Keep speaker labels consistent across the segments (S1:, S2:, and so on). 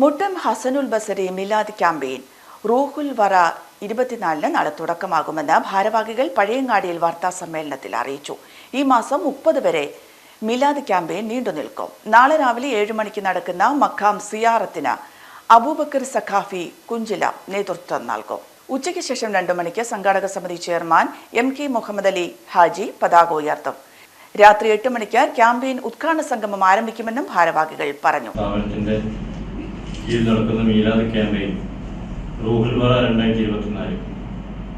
S1: Muttom Hasanul ബസറി Milad campaign. റൂഹുൽ വറ ഇരുപത്തിനാലിന് നാളെ തുടക്കമാകുമെന്ന് ഭാരവാഹികൾ പഴയങ്ങാടിയിൽ വാർത്താ സമ്മേളനത്തിൽ അറിയിച്ചു. ഈ മാസം മുപ്പത് വരെ മിലാദ് ക്യാമ്പയിൻ നീണ്ടു നിൽക്കും. നാളെ രാവിലെ ഏഴ് മണിക്ക് നടക്കുന്ന മഖാം സിയാറത്തിന് അബൂബക്കർ സഖാഫി കുഞ്ചില നേതൃത്വം നൽകും. ഉച്ചയ്ക്ക് ശേഷം രണ്ടു മണിക്ക് സംഘാടക സമിതി chairman M K Muhammad Ali Haji പതാക ഉയർത്തും. രാത്രി എട്ട് മണിക്ക് ക്യാമ്പയിൻ ഉദ്ഘാടന സംഗമം ആരംഭിക്കുമെന്നും ഭാരവാഹികൾ പറഞ്ഞു.
S2: കീഴിൽ നടക്കുന്ന മീലാദ് ക്യാമ്പയിൻ റൂഹുൽ വറ രണ്ടായിരത്തി ഇരുപത്തിനാല്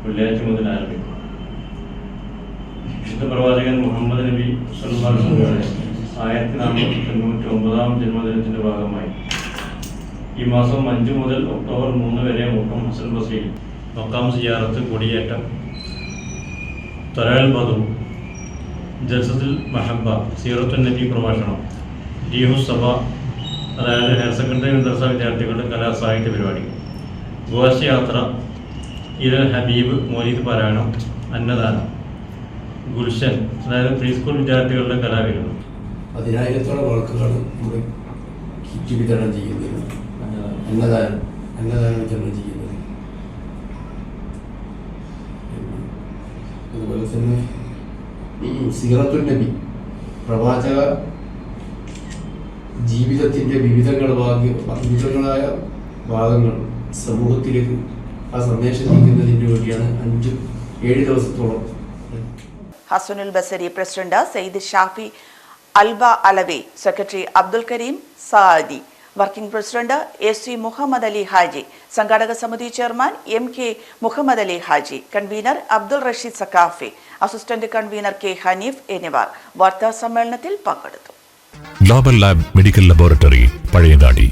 S2: വെള്ളിയാഴ്ച മുതൽ ആരംഭിക്കും. വിശുദ്ധ പ്രവാചകൻ മുഹമ്മദ് നബി വസല്ലമയുടെ ആയിരത്തി നാനൂറ്റി തൊണ്ണൂറ്റി ഒമ്പതാം ജന്മദിനത്തിന്റെ ഭാഗമായി ഈ മാസം അഞ്ച് മുതൽ ഒക്ടോബർ മൂന്ന് വരെ മുക്കം ഹസൻ ബസീൽ മക്കാം സിയാറത്ത് കൊടിയേറ്റം തൊരാൽ ബദു ജൽസത്തിൽ മഹബ സീറത്തുൽ നബി പ്രഭാഷണം ഡിഹു സഭ അതായത് ഹയർ സെക്കൻഡറി മദ്രസ വിദ്യാർത്ഥികളുടെ കലാസാഹിത്യ പരിപാടി. ഘോഷയാത്ര ഇത് ഹബീബ് മോലീദ് പാരായണം അന്നദാനം ഗുൽഷൻ അതായത് പ്രീ സ്കൂൾ വിദ്യാർത്ഥികളുടെ കലാവിരുന്നു.
S3: പതിനായിരത്തോളം വർക്കുകൾ നമ്മുടെ കിറ്റ് വിതരണം ചെയ്യുന്നത്. അന്നദാനം അന്നദാനം വിതരണം ചെയ്യുന്നത്. അതുപോലെ തന്നെ സീറത്തുൽ നബി പ്രവാചക ജീവിതത്തിന്റെ വിവിധങ്ങൾ ഭാഗ്യ വിവിധങ്ങളായ ഭാഗങ്ങൾ സമൂഹത്തിലേക്ക് ആ സന്ദേശം എത്തിക്കുന്നതിന് വേണ്ടിയാണ് അഞ്ച് ഏഴ് ദിവസത്തോളം.
S1: Hasanul Basari president Sayed Shafi Alba Alavi secretary Abdul Karim Saadi working president A C Muhammad Ali Haji സംഘാടക സമിതി chairman M K Muhammad Ali Haji convener Abdul Rashid Saqafi assistant convener K Hanif എന്നിവർ വാർത്താ സമ്മേളനത്തിൽ പങ്കെടുത്തു.
S4: Global lab medical laboratory Pazhayangadi